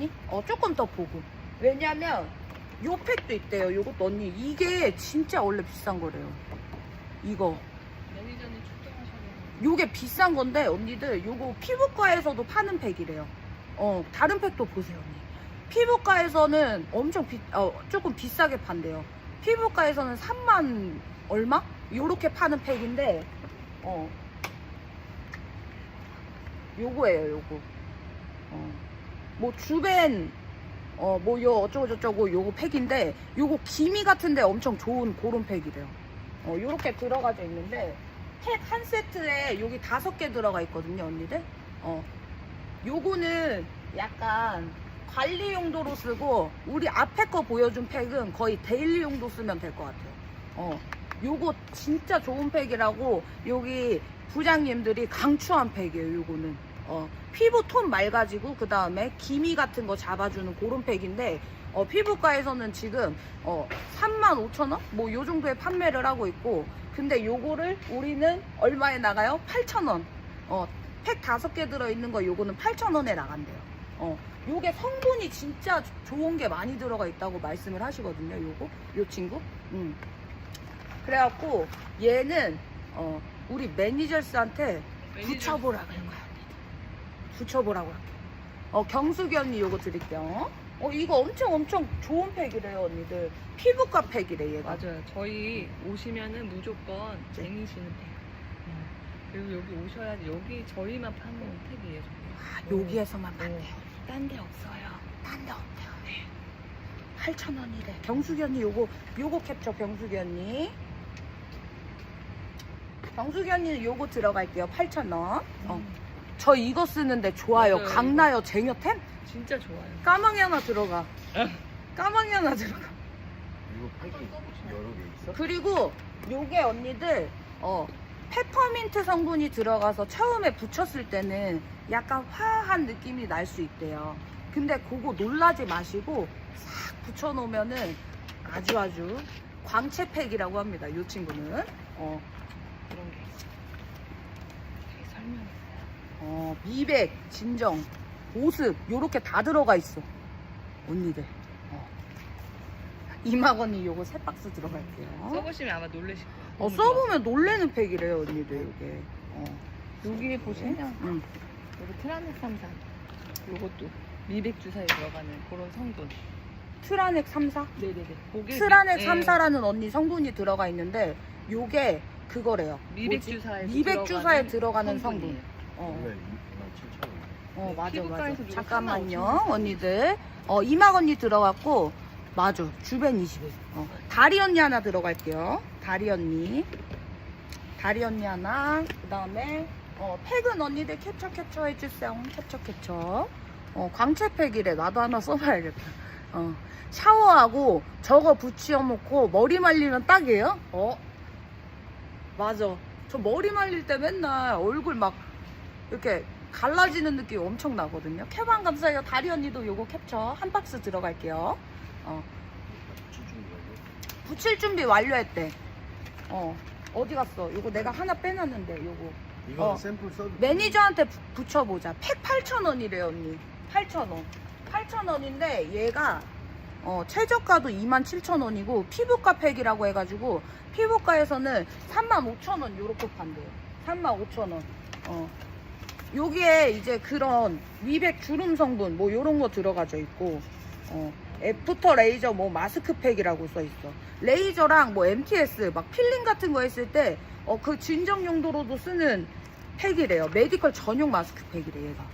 언니? 어 조금 더 보고 왜냐면 요 팩도 있대요 요것도 언니 이게 진짜 원래 비싼 거래요 이거 매니저님 요게 비싼 건데 언니들 요거 피부과에서도 파는 팩이래요. 어 다른 팩도 보세요 언니. 피부과에서는 엄청 비, 어, 조금 비싸게 판대요. 피부과에서는 3만 얼마? 요렇게 파는 팩인데 어 요거예요 요거. 어 뭐 주벤 어뭐 요 어쩌고 저쩌고 요거 팩인데 요거 기미 같은데 엄청 좋은 그런 팩이래요. 어 요렇게 들어가져 있는데 팩 한 세트에 여기 다섯 개 들어가 있거든요, 언니들. 어. 요거는 약간 관리 용도로 쓰고 우리 앞에 거 보여준 팩은 거의 데일리 용도 쓰면 될 것 같아요. 어. 요거 진짜 좋은 팩이라고 여기 부장님들이 강추한 팩이에요, 요거는. 어. 피부 톤 맑아지고 그 다음에 기미 같은 거 잡아주는 그런 팩인데 어, 피부과에서는 지금 어, 35,000원? 뭐 요 정도에 판매를 하고 있고 근데 요거를 우리는 얼마에 나가요? 8,000원. 어, 팩 다섯 개 들어있는 거 요거는 8,000원에 나간대요. 어, 요게 성분이 진짜 좋은 게 많이 들어가 있다고 말씀을 하시거든요. 요거, 요 친구. 음. 그래갖고 얘는 어, 우리 매니저스한테 매니저 붙여보라고 할 거야. 붙여보라고 할게요. 어, 경숙이 언니 요거 드릴게요. 어, 이거 엄청 엄청 좋은 팩이래요, 언니들. 피부과 팩이래, 얘가. 맞아요. 저희 오시면은 무조건 쟁이시는 팩. 그리고 여기 오셔야지 여기 저희만 파는 팩이에요. 저희. 아, 여기에서만 어. 판대요. 딴 데 없어요. 딴 데 없대요. 네. 8,000원이래. 경숙이 언니 요거, 요거 캡처, 경숙이 언니. 경숙이 언니는 요거 들어갈게요. 8,000원. 어. 음, 저 이거 쓰는데 좋아요. 맞아요, 강나요, 쟁여템? 진짜 좋아요. 까망이 하나 들어가. 까망이 하나 들어가. 이거 팩이 여러 개 있어? 그리고 요게 언니들 어 페퍼민트 성분이 들어가서 처음에 붙였을 때는 약간 화한 느낌이 날 수 있대요. 근데 그거 놀라지 마시고 싹 붙여놓으면은 아주 아주 광채팩이라고 합니다. 요 친구는 어, 그런 게 있어. 되게 설명. 어, 미백, 진정, 보습 요렇게 다 들어가 있어. 언니들. 어. 이마건이 요거 세 박스 들어갈게요. 써보시면 아마 놀라실 거예요. 어, 너무 좋아. 써보면 놀래는 팩이래요, 언니들, 이게. 어. 여기 보시면 응. 여기 트라넥 삼산 요것도 미백 주사에 들어가는 그런 성분. 트라넥 3사? 네네네. 그게 트라넥 미- 3사라는 언니 성분이 들어가 있는데, 요게 그거래요. 미백 뭐지? 주사에 미백 주사에 들어가는 성분. 어, 원래 27,000원. 어 맞아, 맞아. 피부과에서 누가 잠깐만요, 언니들. 어, 이막 언니 들어갔고, 맞아. 주변 21. 어, 다리 언니 하나 들어갈게요. 다리 언니. 다리 언니 하나. 그 다음에, 어, 팩은 언니들 캡처 캡처 해주세요. 캡처 캡처. 어, 광채팩이래. 나도 하나 써봐야겠다. 어, 샤워하고 저거 붙여 놓고 머리 말리면 딱이에요? 어? 맞아. 저 머리 말릴 때 맨날 얼굴 막 이렇게 갈라지는 느낌이 엄청 나거든요. 캡안 감사해요. 다리 언니도 요거 캡처 한 박스 들어갈게요. 어, 붙일 준비 완료했대. 어, 어디 갔어? 요거 내가 하나 빼놨는데, 요거. 이거 어. 샘플 써도 매니저한테 부- 붙여보자. 팩 8,000원이래요, 언니. 8,000원. 8,000원인데, 얘가, 어, 최저가도 27,000원이고, 피부과 팩이라고 해가지고, 피부과에서는 35,000원 요렇게 판대요. 35,000원. 어. 여기에 이제 그런 미백 주름 성분, 뭐 요런 거 들어가져 있고, 어. 애프터 레이저 뭐 마스크팩이라고 써 있어. 레이저랑 뭐 MTS 막 필링 같은 거 했을 때 어 그 진정 용도로도 쓰는 팩이래요. 메디컬 전용 마스크팩이래 얘가.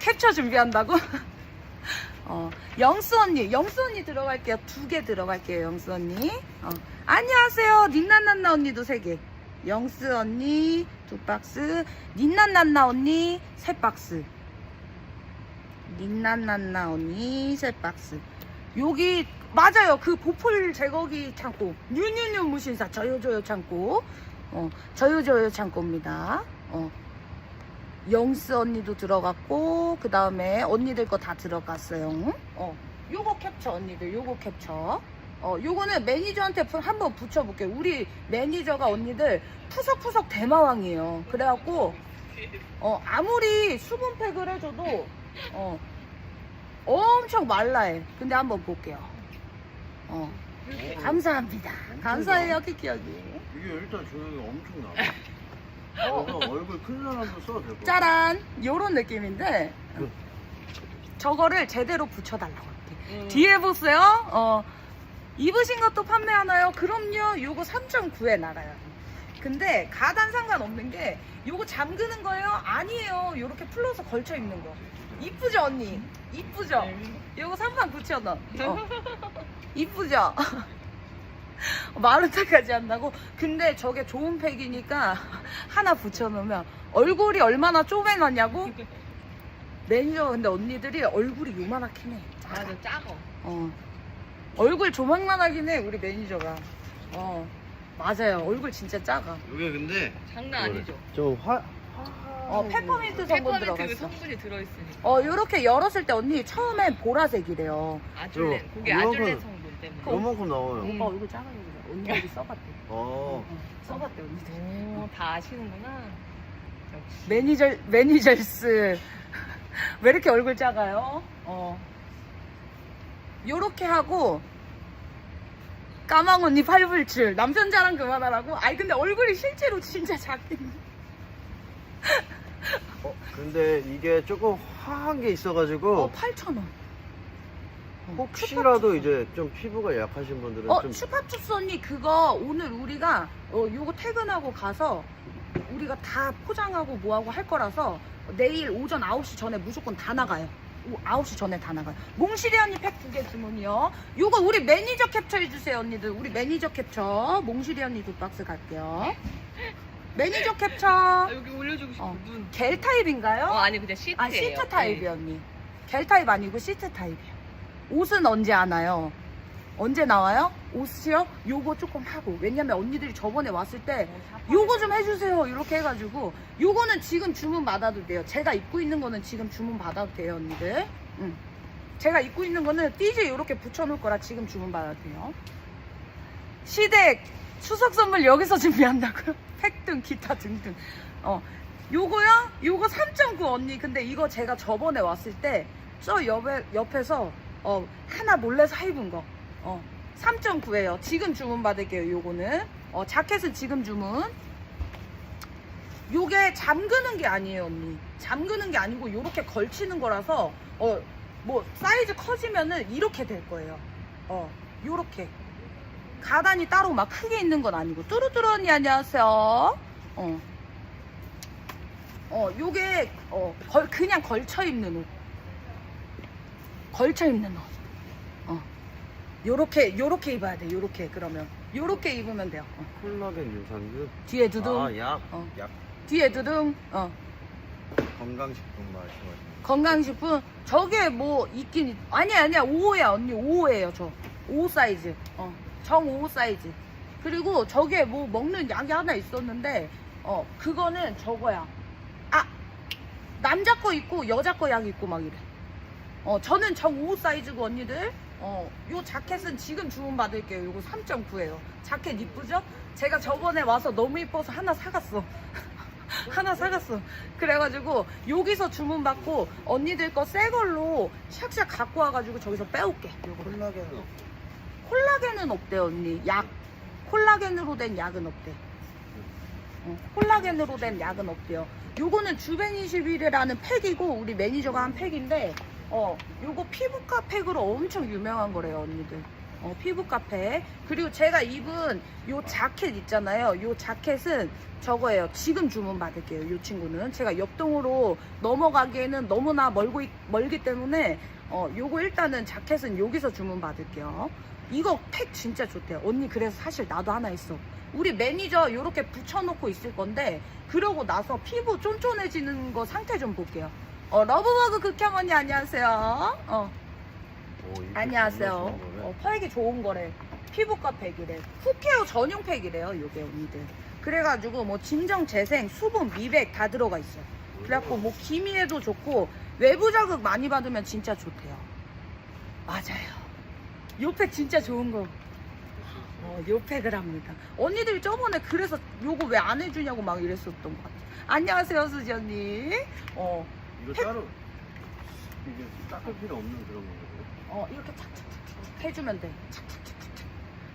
캡처 준비한다고? 어 영수 언니, 영수 언니 들어갈게요. 두 개 들어갈게요, 영수 언니. 어 안녕하세요, 닌난난나 언니도 세 개. 영수 언니 두 박스, 닌난난나 언니 세 박스. 닌난난나 언니 세 박스. 여기 맞아요. 그 보풀 제거기 창고. 뉴뉴뉴 무신사 저요저요 창고. 어, 저요저요 창고입니다. 어. 영스 언니도 들어갔고 그 다음에 언니들 거 다 들어갔어요. 어. 요거 캡처 언니들 요거 캡처. 어, 요거는 매니저한테 부- 한번 붙여볼게요. 우리 매니저가 언니들 푸석푸석 대마왕이에요. 그래갖고 어, 아무리 수분팩을 해줘도 어, 엄청 말라해. 근데 한번 볼게요. 어. 감사합니다. 감사해요, 키키 언니. 이게 일단 조형이 엄청 나. 어. 얼굴 큰 사람도 써도 될것 같아. 짜란! 요런 느낌인데, 그- 저거를 제대로 붙여달라고 할게. 음. 뒤에 보세요. 어, 입으신 것도 판매하나요? 그럼요. 요거 3.9에 나가요. 근데 가단 상관없는 게 요거 잠그는 거예요? 아니에요. 요렇게 풀러서 걸쳐 입는 거. 이쁘죠 언니? 이쁘죠? 네. 요거 39,000원. 어. 이쁘죠? 마르타까지 한다고? 근데 저게 좋은 팩이니까 하나 붙여놓으면 얼굴이 얼마나 쪼매놨냐고? 매니저 근데 언니들이 얼굴이 요만하긴 해. 작아. 맞아 작어. 어. 얼굴 조망만 하긴 해 우리 매니저가. 어. 맞아요. 얼굴 진짜 작아. 이게 근데 장난 아니죠. 좀 화. 어 페퍼민트 성분 페퍼민트 그 들어갔어. 성분이 들어있으니까. 어 요렇게 열었을 때 언니 처음엔 보라색이래요. 아줄렌. 그게 아줄렌 성분 때문에. 요만큼 나와요. 음. 오빠 얼굴 작아요. 언니들이 써봤대. 어. 어, 써봤대 언니들. 오, 다 아시는구나. 역시. 매니저 매니저스 왜 이렇게 얼굴 작아요? 어. 요렇게 하고 까망 언니 팔불출 남편 자랑 그만하라고? 아니 근데 얼굴이 실제로 진짜 작긴 해. 어, 근데 이게 조금 화한 게 있어가지고 어 8,000원 혹시라도 이제 좀 피부가 약하신 분들은 어 좀 슈파추스 언니 그거 오늘 우리가 어, 요거 퇴근하고 가서 우리가 다 포장하고 뭐하고 할 거라서 내일 오전 9시 전에 무조건 다 나가요 오, 9시 전에 다 나가요 몽실이 언니 팩 두 개 주문이요 요거 우리 매니저 캡처 해주세요 언니들 우리 매니저 캡처 몽실이 언니 두 박스 갈게요 매니저 캡처 아, 여기 올려주고 싶어. 어. 눈. 겔 타입인가요? 어 아니 그냥 시트예요. 아 시트 타입이요 네. 언니 겔 타입 아니고 시트 타입이요 옷은 언제 하나요? 언제 나와요? 옷이요? 요거 조금 하고. 왜냐면 언니들이 저번에 왔을 때 요거 좀 해주세요. 이렇게 해가지고. 요거는 지금 주문 받아도 돼요. 제가 입고 있는 거는 지금 주문 받아도 돼요 언니들. 응. 제가 입고 있는 거는 띠지 이렇게 붙여놓을 거라 지금 주문 받아도 돼요. 시댁 추석 선물 여기서 준비한다고요? 팩 등 기타 등등. 어. 요거요? 요거 3.9 언니. 근데 이거 제가 저번에 왔을 때 저 옆에, 옆에서 어 하나 몰래 사 입은 거 어, 3.9예요. 지금 주문 받을게요. 요거는. 어, 자켓은 지금 주문. 요게 잠그는 게 아니에요, 언니. 잠그는 게 아니고 요렇게 걸치는 거라서 어, 뭐 사이즈 커지면은 이렇게 될 거예요. 어, 요렇게. 가단이 따로 막 크게 있는 건 아니고 뚜루뚜루 언니 안녕하세요. 어. 어, 요게 어, 걸, 그냥 걸쳐 입는 옷. 걸쳐 입는 옷. 어. 요렇게 요렇게 입어야 돼. 요렇게 그러면 요렇게 입으면 돼요. 어. 콜라겐 유산균. 뒤에 두둥, 아, 약. 어. 약. 뒤에 두둥. 어. 건강식품 말씀하시는 건강식품 저게 뭐 있긴 있... 아니야 아니야 5호야 언니 5호예요 저 5호 사이즈 어. 정 5호 사이즈 그리고 저게 뭐 먹는 약이 하나 있었는데 어 그거는 저거야 아 남자 거 있고 여자 거 약 있고 막 이래 어 저는 정 5호 사이즈고 언니들 어 요 자켓은 지금 주문 받을게요 요거 3.9예요 자켓 이쁘죠? 제가 저번에 와서 너무 이뻐서 하나 사갔어 하나 사갔어. 그래가지고 여기서 주문 받고 언니들 거 새 걸로 샥샥 갖고 와가지고 저기서 빼올게. 요거. 콜라겐은 없- 콜라겐은 없대요 언니. 약 콜라겐으로 된 약은 없대. 어, 콜라겐으로 된 약은 없대요. 요거는 주베니21이라는 팩이고 우리 매니저가 한 팩인데 어 요거 피부과 팩으로 엄청 유명한 거래요 언니들. 어, 피부과 팩. 그리고 제가 입은 요 자켓 있잖아요. 요 자켓은 저거예요. 지금 주문 받을게요. 요 친구는 제가 옆동으로 넘어가기에는 너무나 멀고 있- 멀기 때문에 어 요거 일단은 자켓은 여기서 주문 받을게요. 이거 팩 진짜 좋대요. 언니 그래서 사실 나도 하나 있어. 우리 매니저 이렇게 붙여놓고 있을 건데 그러고 나서 피부 쫀쫀해지는 거 상태 좀 볼게요. 어 러브버그 극혐 언니 안녕하세요. 어 오, 안녕하세요. 좋은 거네. 어, 팩이 좋은 거래. 피부과 팩이래. 푸케어 전용 팩이래요. 요게 언니들. 그래가지고 뭐 진정 재생, 수분, 미백 다 들어가 있어 요. 그래갖고 뭐 기미에도 좋고 외부 자극 많이 받으면 진짜 좋대요. 맞아요. 요 팩 진짜 좋은 거. 어, 요 팩을 합니다. 언니들이 저번에 그래서 요거 왜 안 해주냐고 막 이랬었던 것 같아. 안녕하세요, 수지 언니. 어, 이거 따로 이게 닦을 필요 없는 그런 거거든요. 어 이렇게 착착착착 해주면 돼. 착착착착착.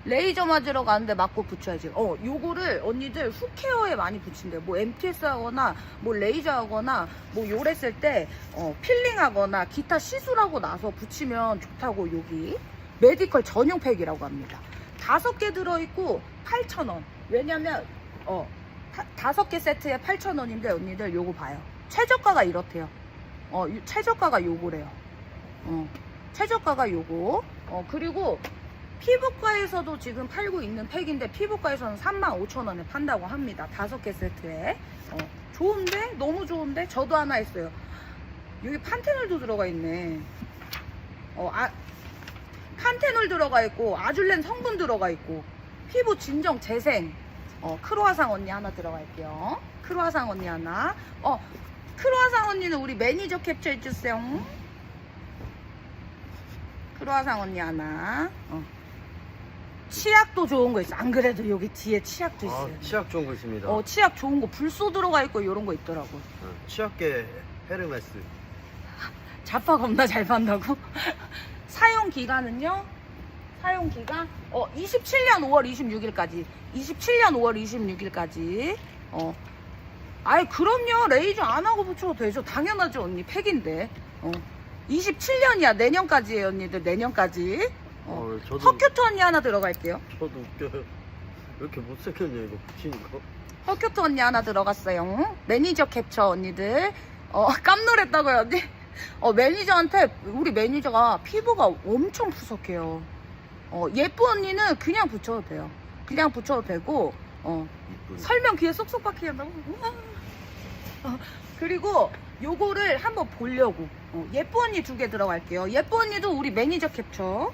레이저 맞으러 가는데 맞고 붙여야지. 어 요거를 언니들 훅케어에 많이 붙인대. 뭐 MTS 하거나 뭐 레이저 하거나 뭐쓸때 어, 필링 하거나 기타 시술하고 나서 붙이면 좋다고 여기 메디컬 전용 팩이라고 합니다. 다섯 개 들어있고 8,000원. 왜냐면 어 다- 다섯 개 세트에 8,000원인데 언니들 요거 봐요. 최저가가 이렇대요. 어 요- 최저가가 요거래요. 어. 최저가가 요거. 어, 그리고 피부과에서도 지금 팔고 있는 팩인데 피부과에서는 35,000원에 판다고 합니다. 다섯 개 세트에. 어, 좋은데? 너무 좋은데? 저도 하나 했어요. 여기 판테놀도 들어가 있네. 어, 아, 판테놀 들어가 있고, 아줄렌 성분 들어가 있고, 피부 진정 재생. 어, 크로아상 언니 하나 들어가 있게요. 크로아상 언니 하나. 어, 크로아상 언니는 우리 매니저 캡처 해 주세요. 크로아상 언니 하나. 어. 치약도 좋은 거 있어. 안 그래도 여기 뒤에 치약도 아, 있어요. 치약 좋은 거 있습니다. 어, 치약 좋은 거 불소 들어가 있고 이런 거 있더라고. 어, 치약계 헤르메스. 자파 겁나 잘 판다고? 사용 기간은요? 사용 기간? 어, 27년 5월 26일까지. 27년 5월 26일까지. 어. 아이, 그럼요. 레이저 안 하고 붙여도 되죠. 당연하죠, 언니. 팩인데. 어. 27년이야. 내년까지예요, 언니들. 내년까지. 어. 어, 저도 헛큐트 언니 하나 들어갈게요. 저도 웃겨요. 왜 이렇게 못생겼냐 이거 붙이는 거? 헛큐트 언니 하나 들어갔어요. 매니저 캡처 언니들. 어, 깜놀했다고요, 언니? 어, 매니저한테, 우리 매니저가 피부가 엄청 푸석해요. 어, 예쁜 언니는 그냥 붙여도 돼요. 그냥 붙여도 되고, 어. 설명 귀에 쏙쏙 박히게 한다고? 우와. 어, 그리고 요거를 한번 보려고. 어, 예쁜 언니 두 개 들어갈게요. 예쁜 언니도 우리 매니저 캡처.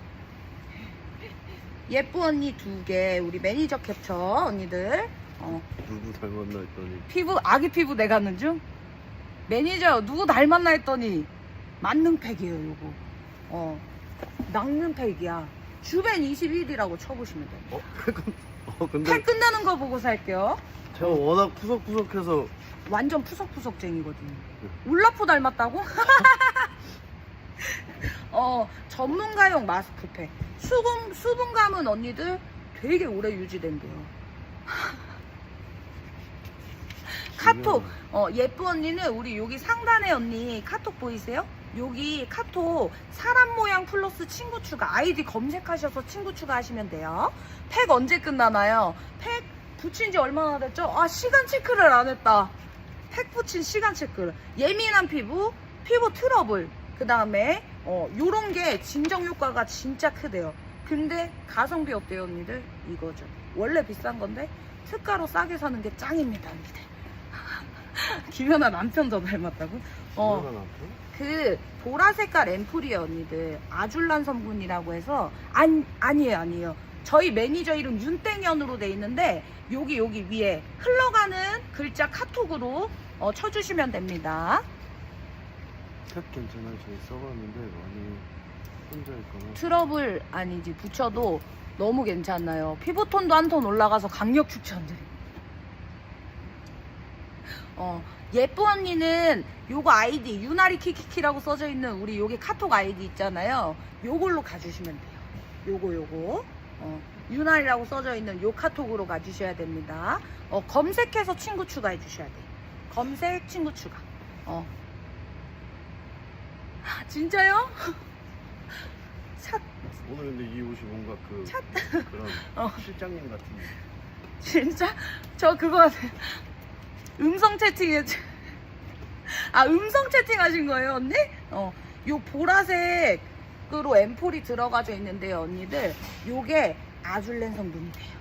예쁜 언니 두 개, 우리 매니저 캡처 언니들. 어, 누구 닮았나 했더니 피부 아기 피부 내가는 중 매니저 누구 닮았나 했더니 만능 팩이에요 요거 어 만능팩이야 주벤 21이라고 쳐보시면 돼요 어? 어 근데 팩 끝나는 거 보고 살게요 제가 워낙 푸석푸석해서 완전 푸석푸석쟁이거든요 울라프 닮았다고? 어 전문가용 마스크팩 수분, 수분감은 언니들 되게 오래 유지된대요 카톡 어, 예쁜 언니는 우리 여기 상단에 언니 카톡 보이세요? 여기 카톡 사람 모양 플러스 친구 추가 아이디 검색하셔서 친구 추가하시면 돼요. 팩 언제 끝나나요? 팩 붙인 지 얼마나 됐죠? 아 시간 체크를 안 했다. 팩 붙인 시간 체크를 예민한 피부, 피부 트러블 그 다음에 어 요런 게 진정 효과가 진짜 크대요. 근데 가성비 어때요 언니들? 이거죠. 원래 비싼 건데 특가로 싸게 사는 게 짱입니다 언니들. 김연아 남편 더 닮았다고? 어? 그 보라 색깔 앰플이에요 언니들 아줄란 성분이라고 해서 안, 아니에요 아니에요 저희 매니저 이름 윤땡연으로 돼 있는데 여기 여기 위에 흘러가는 글자 카톡으로 어, 쳐주시면 됩니다 색 괜찮아요. 저희 써봤는데 많이 혼자 있거나 트러블 아니지 붙여도 너무 괜찮아요 피부톤도 한 톤 올라가서 강력 추천드립니다 어, 예쁜 언니는 요거 아이디 유나리 키키키라고 써져 있는 우리 여기 카톡 아이디 있잖아요. 요걸로 가주시면 돼요. 요거 요거 어, 유나리라고 써져 있는 요 카톡으로 가주셔야 됩니다. 어, 검색해서 친구 추가해 주셔야 돼요. 검색 친구 추가. 어. 아, 진짜요? 차 오늘 근데 이 옷이 뭔가 그 차- 그런 어. 실장님 같은 진짜? 저 그거 음성 채팅해 아 음성 채팅 하신 거예요 언니? 어 요 보라색으로 앰플이 들어가져 있는데요 언니들 요게 아줄렌 성분이 돼요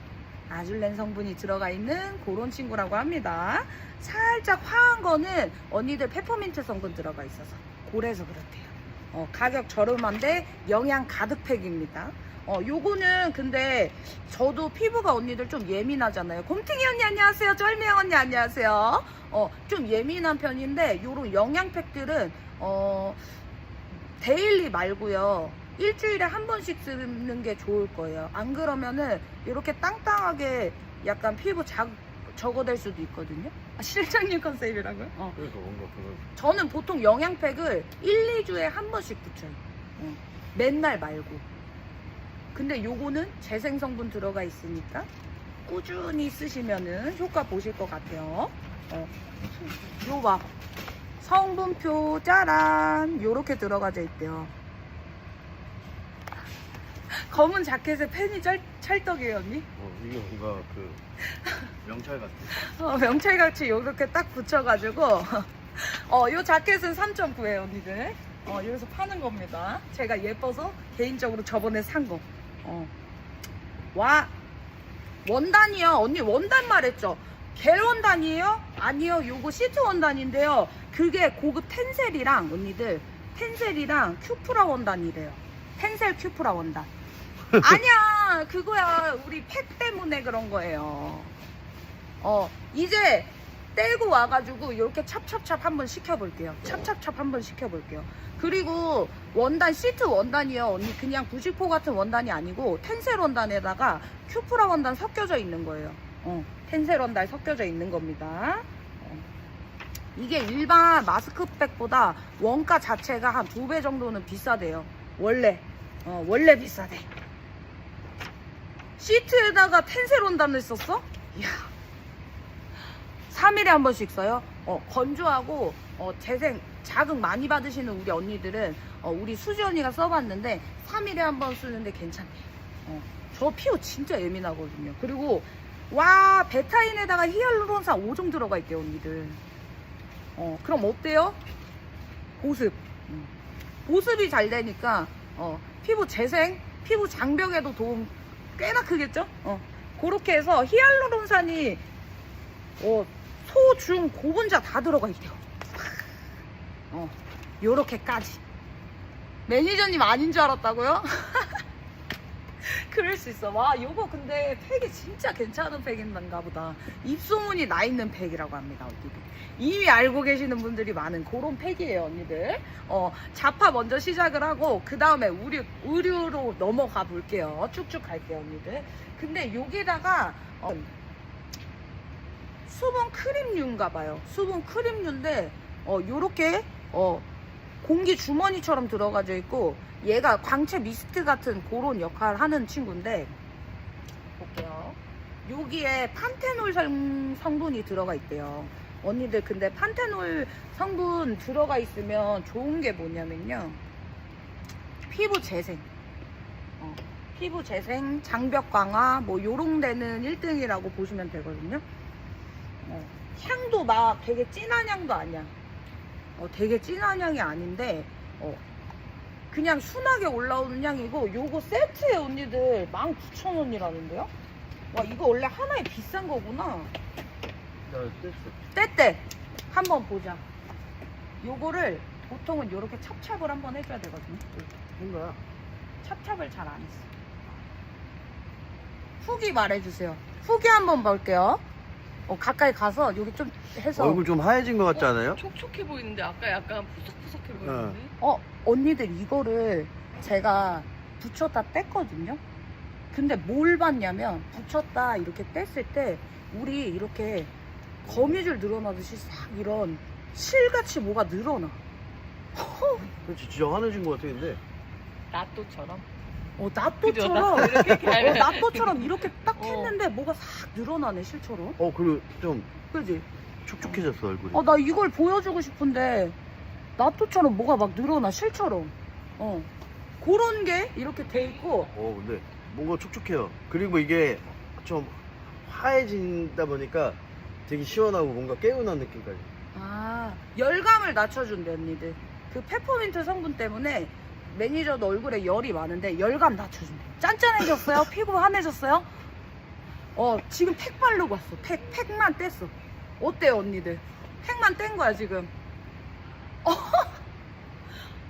아줄렌 성분이 들어가 있는 그런 친구라고 합니다 살짝 화한 거는 언니들 페퍼민트 성분 들어가 있어서 그래서 그렇대요 어, 가격 저렴한데 영양 가득 팩입니다 어, 요거는 근데 저도 피부가 언니들 좀 예민하잖아요. 곰탱이 언니 안녕하세요. 쩔미양 언니 안녕하세요. 어, 좀 예민한 편인데 요런 영양팩들은 어, 데일리 말고요. 일주일에 한 번씩 쓰는 게 좋을 거예요. 안 그러면은 이렇게 땅땅하게 약간 피부 자극 적어될 수도 있거든요. 아, 실장님 컨셉이라고요? 어. 그러니까 뭔가 그런. 저는 보통 영양팩을 1, 2주에 한 번씩 붙여요. 어. 맨날 말고. 근데 요거는 재생 성분 들어가 있으니까 꾸준히 쓰시면은 효과 보실 것 같아요. 어. 요 봐. 성분표 짜란 요렇게 들어가져 있대요. 검은 자켓에 펜이 찰, 찰떡이에요 언니? 어, 이게 뭔가 그 명찰 같아. 어, 명찰같이 요렇게 딱 붙여가지고 어, 요 자켓은 3.9에요 언니들 어, 여기서 파는 겁니다 제가 예뻐서 개인적으로 저번에 산 거. 어. 와 원단이요 언니 원단 말했죠 겔 원단이에요? 아니요 요거 시트 원단인데요 그게 고급 텐셀이랑 언니들 텐셀이랑 큐프라 원단이래요 텐셀 큐프라 원단 아니야 그거야 우리 팩 때문에 그런 거예요 어, 이제 떼고 와가지고 이렇게 찹찹찹 한번 시켜볼게요. 찹찹찹 한번 시켜볼게요. 그리고 원단 시트 원단이요. 언니 그냥 90호 같은 원단이 아니고 텐셀 원단에다가 큐프라 원단 섞여져 있는 거예요. 어, 텐셀 원단 섞여져 있는 겁니다. 어. 이게 일반 마스크팩보다 원가 자체가 한 두 배 정도는 비싸대요. 원래. 어, 원래 비싸대. 시트에다가 텐셀 원단을 썼어? 이야. 3일에 한 번씩 써요. 어, 건조하고 어, 재생 자극 많이 받으시는 우리 언니들은 어, 우리 수지 언니가 써봤는데 3일에 한 번 쓰는데 괜찮대. 어, 저 피부 진짜 예민하거든요. 그리고 와 베타인에다가 히알루론산 5종 들어가 있대요 언니들. 어, 그럼 어때요? 보습. 음. 보습이 잘 되니까 어, 피부 재생, 피부 장벽에도 도움 꽤나 크겠죠? 어, 그렇게 해서 히알루론산이 어, 소, 중, 고분자 다 들어가 있대요. 어, 요렇게까지. 매니저님 아닌 줄 알았다고요? 그럴 수 있어. 와, 요거 근데 팩이 진짜 괜찮은 팩인가 보다. 입소문이 나 있는 팩이라고 합니다, 언니들. 이미 알고 계시는 분들이 많은 그런 팩이에요, 언니들. 어, 자파 먼저 시작을 하고, 그 다음에 의류, 의류로 넘어가 볼게요. 쭉쭉 갈게요, 언니들. 근데 여기다가, 어, 수분 크림류인가 봐요. 수분 크림류인데 어 요렇게 어 공기 주머니처럼 들어가져 있고 얘가 광채 미스트 같은 그런 역할을 하는 친구인데 볼게요. 여기에 판테놀 성- 성분이 들어가 있대요. 언니들 근데 판테놀 성분 들어가 있으면 좋은 게 뭐냐면요. 피부 재생. 어, 피부 재생, 장벽 강화, 뭐 요런 데는 1등이라고 보시면 되거든요. 어, 향도 막 되게 진한 향도 아니야. 어, 되게 진한 향이 아닌데, 어, 그냥 순하게 올라오는 향이고, 요거 세트에 언니들 19,000원이라는데요? 와, 이거 원래 하나에 비싼 거구나. 떼떼! 한번 보자. 요거를 보통은 요렇게 찹찹을 한번 해줘야 되거든요. 뭔가야? 찹찹을 잘 안 했어. 후기 말해주세요. 후기 한번 볼게요. 어, 가까이 가서 여기 좀 해서. 얼굴 좀 하얘진 것 같지 않아요? 촉촉해 보이는데 아까 약간 푸석푸석해 보이는데. 어, 언니들 이거를 제가 붙였다 뗐거든요. 근데 뭘 봤냐면 붙였다 이렇게 뗐을 때 우리 이렇게 거미줄 늘어나듯이 싹 이런 실같이 뭐가 늘어나. 그렇지, 진짜 환해진 것 같아, 근데. 나또처럼. 어? 나또처럼 나또 이렇게 어. 나또처럼 이렇게 딱 어. 했는데 뭐가 싹 늘어나네 실처럼. 어, 그리고 좀 그지? 촉촉해졌어, 얼굴이. 어, 나 이걸 보여주고 싶은데 나또처럼 뭐가 막 늘어나 실처럼. 어. 그런 게 이렇게 돼 있고 어, 근데 뭔가 촉촉해요. 그리고 이게 좀 하얘진다 보니까 되게 시원하고 뭔가 개운한 느낌까지. 아, 열감을 낮춰준대, 언니들. 그 페퍼민트 성분 때문에 매니저도 얼굴에 열이 많은데 열감 낮춰준대. 짠짠해졌어요? 피부 환해졌어요? 어, 지금 팩 바르고 왔어. 팩, 팩만 뗐어. 어때요, 언니들? 팩만 뗀 거야, 지금. 어,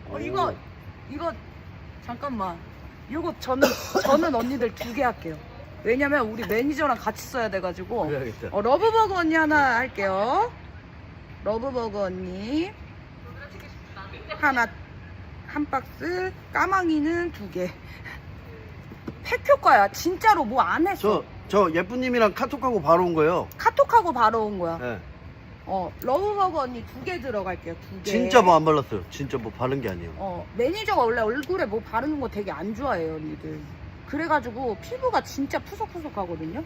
어, 이거, 오. 이거, 잠깐만. 이거 저는, 저는 언니들 두 개 할게요. 왜냐면 우리 매니저랑 같이 써야 돼가지고. 그래야겠다. 어, 러브버거 언니 하나 할게요. 러브버거 언니. 하나, 한 박스. 까망이는 두 개. 팩 효과야. 진짜로 뭐 안 했어. 저 저 예쁜님이랑 카톡하고 바로 온 거예요. 카톡하고 바로 온 거야. 예. 어, 러브버거 언니 두 개 들어갈게요. 두 개. 진짜 뭐 안 발랐어요. 진짜 뭐 바른 게 아니에요. 어, 매니저가 원래 얼굴에 뭐 바르는 거 되게 안 좋아해요, 언니들. 그래가지고 피부가 진짜 푸석푸석하거든요.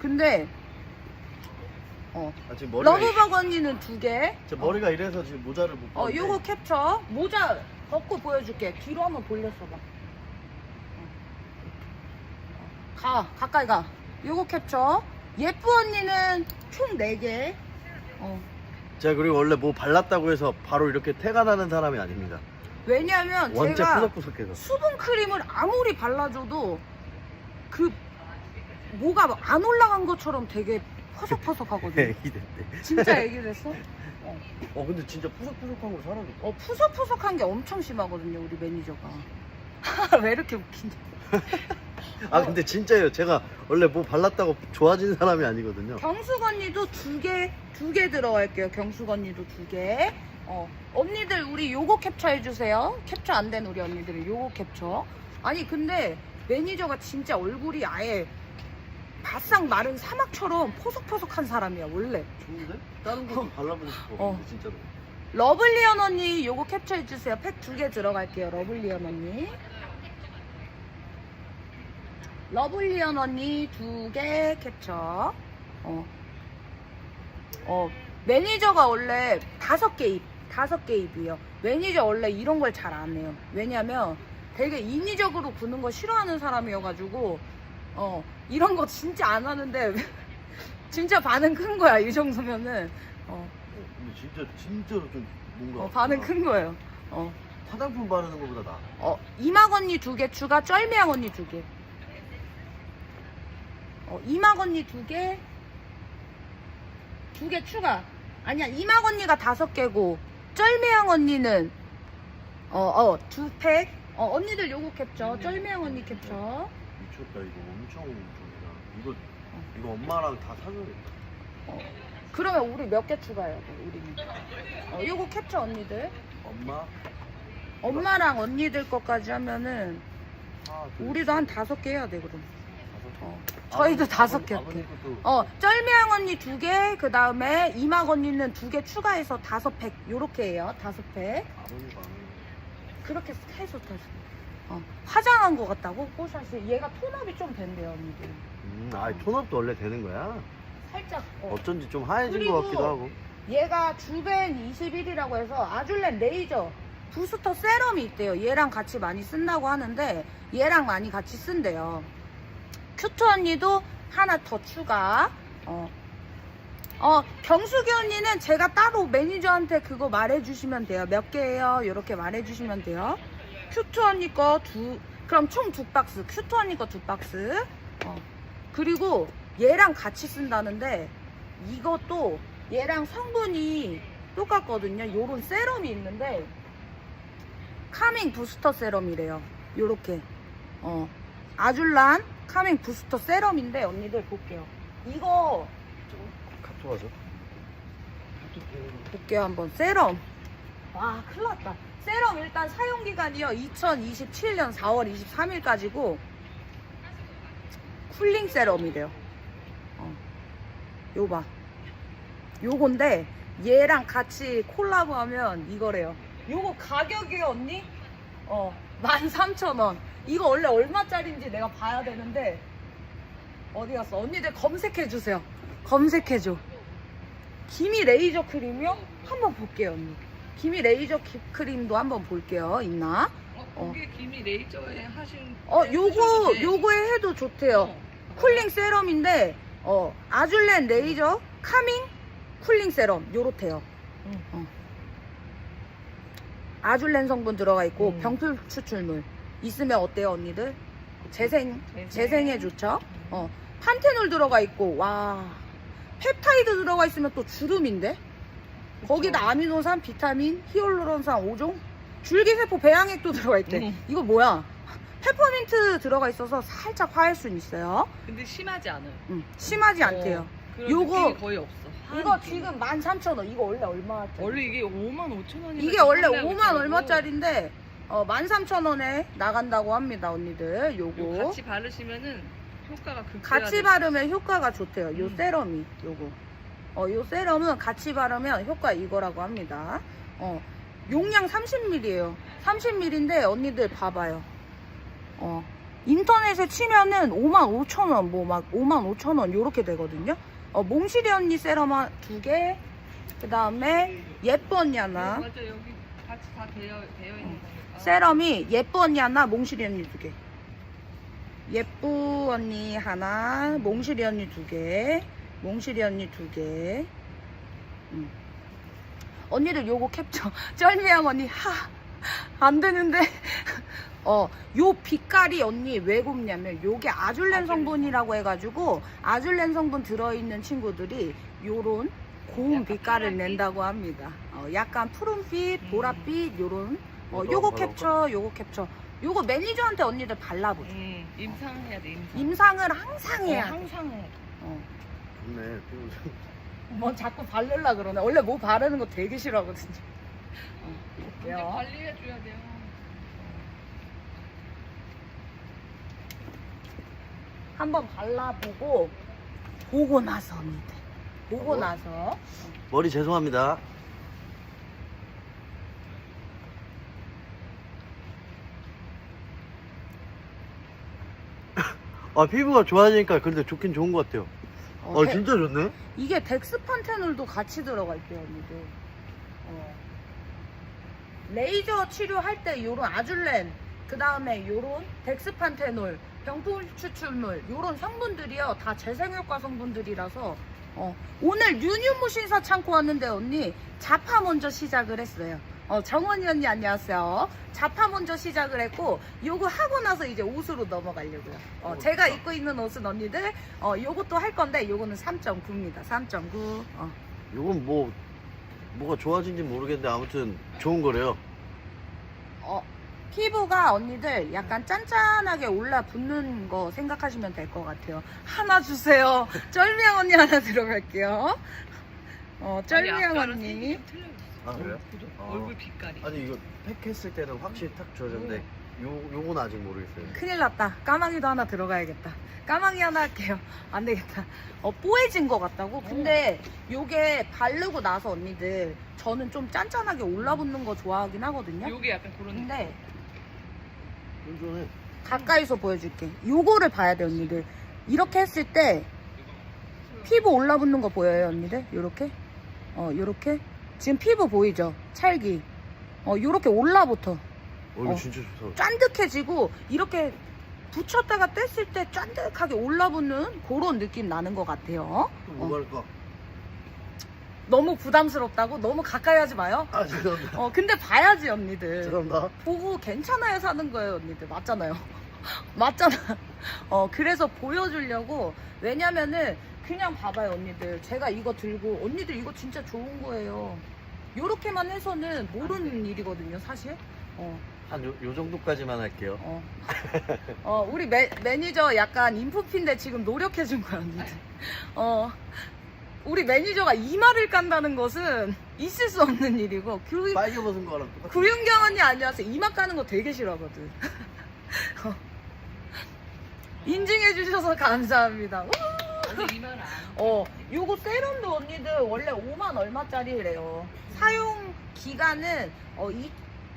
근데 어, 아, 지금 머리가 러브버거 언니는 두 개. 제 머리가 이래서 지금 모자를 못 어. 요거 캡처. 모자 벗고 보여줄게. 뒤로 한번 돌렸어봐. 어. 가, 가까이 가. 요거 캡처. 예쁘 언니는 총 네개 어. 제가 그리고 원래 뭐 발랐다고 해서 바로 이렇게 태가 나는 사람이 아닙니다. 왜냐면 원체 제가 푸석푸석해서. 수분 크림을 아무리 발라줘도 그 뭐가 막안 올라간 것처럼 되게 퍼석퍼석하거든요. 애기 됐대. 진짜 애기 됐어? 어. 어 근데 진짜 푸석푸석한 거 사라졌다. 어, 푸석푸석한 게 엄청 심하거든요, 우리 매니저가. 왜 이렇게 웃기냐. 아 근데 진짜예요. 제가 원래 뭐 발랐다고 좋아진 사람이 아니거든요. 경숙 언니도 두 개, 두 개 들어갈게요. 경숙 언니도 두 개. 어, 언니들 우리 요거 캡처 해주세요. 캡처 안 된 우리 언니들은 요거 capture. 아니, 근데 매니저가 진짜 얼굴이 아예 바싹 마른 사막처럼 포석포석한 사람이야, 원래. 좋은데? 다른 것도 발라보고 싶어. 어. 근데 진짜로. 러블리언 언니 요거 캡처 해주세요. 팩 두 개 들어갈게요. 러블리언 언니. 러블리언 언니 두 개 캡처. 어. 어, 매니저가 원래 다섯 개 입, 다섯 개 입이에요. 매니저 원래 이런 걸 잘 안 해요. 왜냐면 되게 인위적으로 구는 거 싫어하는 사람이어가지고, 어, 이런 거 진짜 안 하는데, 진짜 반응 큰 거야. 이 정도면은. 어, 어, 근데 진짜 진짜로 좀 뭔가. 어, 반응 큰 거예요. 어. 화장품 바르는 것보다 나. 어, 이막 언니 두 개 추가, 쩔미양 언니 두 개. 어, 이막 언니 두 개, 두 개 추가. 아니야, 이막 언니가 다섯 개고, 쩔미양 언니는, 어, 어, 두 팩. 어, 언니들 요거 캡처, 쩔미양 언니 캡처. 미쳤다 이거 엄청 좋다. 이거 이거 엄마랑 다 사줘야겠다. 어, 그러면 우리 몇 개 추가해야 돼, 우리는. 어, 요거 캡처 언니들. 엄마. 엄마랑 언니들 것까지 하면은, 하나, 둘, 우리도 한 다섯 개 해야 돼, 그럼. 다섯 개. 어, 저희도 다섯 개 아버님 어, 쩔미양 언니 두 개, 그 다음에 이막 언니는 두 개 추가해서 다섯 팩, 요렇게 해요. 다섯 팩. 아버님 마음에. 그렇게 해서 다시. 어, 화장한 것 같다고? 뽀샤시. 얘가 톤업이 좀 된대요, 언니들. 음, 아 톤업도 원래 되는 거야. 살짝. 어. 어쩐지 좀 하얘진 그리고 것 같기도 하고. 얘가 주벤 21이라고 해서 아줄렌 레이저 부스터 세럼이 있대요. 얘랑 같이 많이 쓴다고 하는데 얘랑 많이 같이 쓴대요. 큐트 언니도 하나 더 추가. 어. 어, 경숙이 언니는 제가 따로 매니저한테 그거 말해주시면 돼요. 몇 개예요? 이렇게 말해주시면 돼요. 큐트 언니 거 두, 그럼 총 두 박스. 큐트 언니 거 두 박스. 어. 그리고 얘랑 같이 쓴다는데 이것도 얘랑 성분이 똑같거든요. 요런 세럼이 있는데 카밍 부스터 세럼이래요. 요렇게 어 아줄란 카밍 부스터 세럼인데 언니들 볼게요. 이거 카톡 와서. 볼게요 한번 세럼. 와 큰일 났다. 세럼 일단 사용 기간이요 2027년 4월 23일까지고 쿨링 세럼이래요. 어. 요 봐. 요건데 얘랑 같이 콜라보하면 이거래요. 요거 가격이 언니? 어 13,000원. 이거 원래 얼마짜리인지 내가 봐야 되는데 어디 갔어? 언니들 검색해 주세요. 검색해 줘. 기미 레이저 크림이요? 한번 볼게요, 언니. 기미 레이저 기- 크림도 한번 볼게요. 있나? 어, 거기 김이 레이저에 하신. 어, 네, 요거 돼. 요거에 해도 좋대요. 어. 쿨링 세럼인데 어 아줄렌 레이저 카밍 쿨링 세럼 요렇대요. 응. 어. 아줄렌 성분 들어가 있고 음. 병풀 추출물 있으면 어때요 언니들? 재생 재생. 재생에 좋죠. 어 판테놀 들어가 있고 와 펩타이드 들어가 있으면 또 주름인데 거기다 아미노산, 비타민, 히알루론산 5종 줄기세포 배양액도 들어가 있대. 음. 이거 뭐야? 페퍼민트 들어가 있어서 살짝 화할 수는 있어요. 근데 심하지 않아요. 음, 심하지 않대요. 어, 그런 요거- 느낌이 거의 없어. 이거. 지금 13,000원. 이거 원래 얼마짜리? 원래 이게 5만 5천 원이 이게 원래 5만 얼마짜리인데 어, 13,000원에 나간다고 합니다, 언니들. 요거. 같이 바르시면은 효과가 극 같이 바르면 효과가 좋대요. 요 음. 세럼이 요거. 어, 요 세럼은 같이 바르면 효과 이거라고 합니다. 어, 용량 30ml예요. 30ml인데 언니들 봐봐요. 어, 인터넷에 치면은 5만 5천 원, 뭐 막 5만 5천 원 요렇게 되거든요. 어, 몽실이 언니 세럼 한 두 개, 그 다음에 예쁜 언니 하나, 맞아 여기 같이 다 되어 되어 있는 거니까. 세럼이 예쁜 언니 하나, 몽실이 언니 두 개. 예쁜 언니 하나, 몽실이 언니 두 개, 몽실이 언니 두 개. 음. 언니들 요거 캡처. 쩔미양 언니, 하, 안 되는데. 어, 요 빛깔이 언니 왜 곱냐면 요게 아줄렌 성분이라고 해가지고 아줄렌 성분 들어있는 친구들이 요런 고운 빛깔을? 낸다고 합니다. 어, 약간 푸른빛, 음. 보랏빛 요런 어, 요거 캡처, 요거 캡처. 요거 매니저한테 언니들 발라보죠. 음, 임상해야 돼 임상. 임상을 항상 어, 해야 돼. 항상 해. 어. 좋네. 뭐 자꾸 바르려 그러네. 원래 뭐 바르는 거 되게 싫어하거든요. 어, 근데 볼게요. 관리해 줘야 돼요. 한번 발라보고 보고 나서 언니들. 보고 어? 나서 머리 죄송합니다. 아 피부가 좋아지니까 근데 좋긴 좋은 것 같아요. 어, 아 해- 진짜 좋네. 이게 덱스판테놀도 같이 들어가 있대요, 언니들. 어. 레이저 치료할 때 요런 아줄렌, 그 다음에 요런 덱스판테놀, 병풍 추출물, 요런 성분들이요. 다 재생효과 성분들이라서, 어. 오늘 뉴뉴무 신사 창고 왔는데, 언니, 자파 먼저 시작을 했어요. 어, 정원이 언니 안녕하세요. 자파 먼저 시작을 했고, 요거 하고 나서 이제 옷으로 넘어가려고요. 어, 어, 제가 좋다. 입고 있는 옷은 언니들, 어, 요것도 할 건데, 요거는 3.9입니다. 3.9. 어. 이건 뭐 뭐가 좋아진지 모르겠는데 아무튼 좋은 거래요. 어, 피부가 언니들 약간 짠짠하게 올라붙는 거 생각하시면 될 것 같아요. 하나 주세요. 쩔미양 언니 하나 들어갈게요. 어, 쩔미양 아까랑 언니. 틀려졌어. 아 그래요? 아. 얼굴 빛깔이. 아니 이거 팩했을 때는 확실히 탁 좋아졌는데 요 요건 아직 모르겠어요. 큰일 났다. 까마귀도 하나 들어가야겠다. 까마귀 하나 할게요. 안 되겠다. 어, 뽀해진 것 같다고? 근데 요게 바르고 나서 언니들 저는 좀 짠짠하게 올라붙는 거 좋아하긴 하거든요. 요게 약간 그런 근데 쫀쫀해. 가까이서 보여줄게. 요거를 봐야 돼, 언니들. 이렇게 했을 때 피부 올라붙는 거 보여요, 언니들? 요렇게? 어, 요렇게? 지금 피부 보이죠? 찰기. 어, 요렇게 올라붙어. 어 이거 어. 진짜 좋다. 짠득해지고, 이렇게 붙였다가 뗐을 때 짠득하게 올라붙는 그런 느낌 나는 것 같아요. 또 뭐가 할까? 너무 부담스럽다고? 너무 가까이 하지 마요. 아 죄송합니다. 어, 근데 봐야지, 언니들. 죄송합니다. 보고 괜찮아야 사는 거예요, 언니들. 맞잖아요. 맞잖아. 어, 그래서 보여주려고. 왜냐면은, 그냥 봐봐요, 언니들. 제가 이거 들고, 언니들 이거 진짜 좋은 거예요. 요렇게만 해서는 모르는 일이거든요, 사실. 어, 한 요, 요 정도까지만 할게요. 어. 어, 우리 매, 매니저 약간 인프피인데 지금 노력해준 거야, 언니들. 어, 우리 매니저가 이마를 깐다는 것은 있을 수 없는 일이고, 그, 빨개 벗은 거랑 똑같아. 구윤경 언니 안녕하세요. 이마 까는 거 되게 싫어하거든. 어. 인증해 주셔서 감사합니다. 우! 근데 이말 안. 어, 요거 세럼도 언니들 원래 5만 얼마짜리래요. 사용 기간은 어, 이,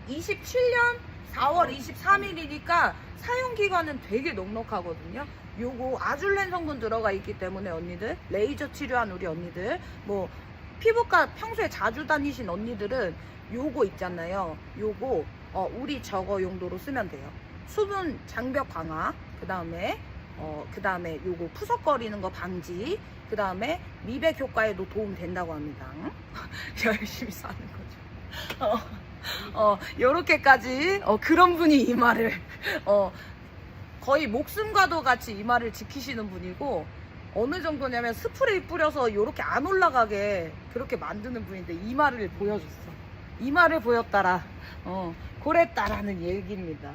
27년 4월 23일이니까 사용 기간은 되게 넉넉하거든요. 요거 아줄렌 성분 들어가 있기 때문에 언니들 레이저 치료한 우리 언니들 뭐 피부과 평소에 자주 다니신 언니들은 요거 있잖아요. 요거 어, 우리 저거 용도로 쓰면 돼요. 수분 장벽 강화 그 다음에 어, 그 다음에 요거 푸석거리는 거 방지 그 다음에 미백 효과에도 도움 된다고 합니다. 열심히 사는 거죠. 어, 어, 요렇게까지, 어, 그런 분이 이마를, 어, 거의 목숨과도 같이 이마를 지키시는 분이고, 어느 정도냐면 스프레이 뿌려서 요렇게 안 올라가게 그렇게 만드는 분인데, 이마를 보여줬어. 이마를 보였다라, 어, 그랬다라는 얘기입니다.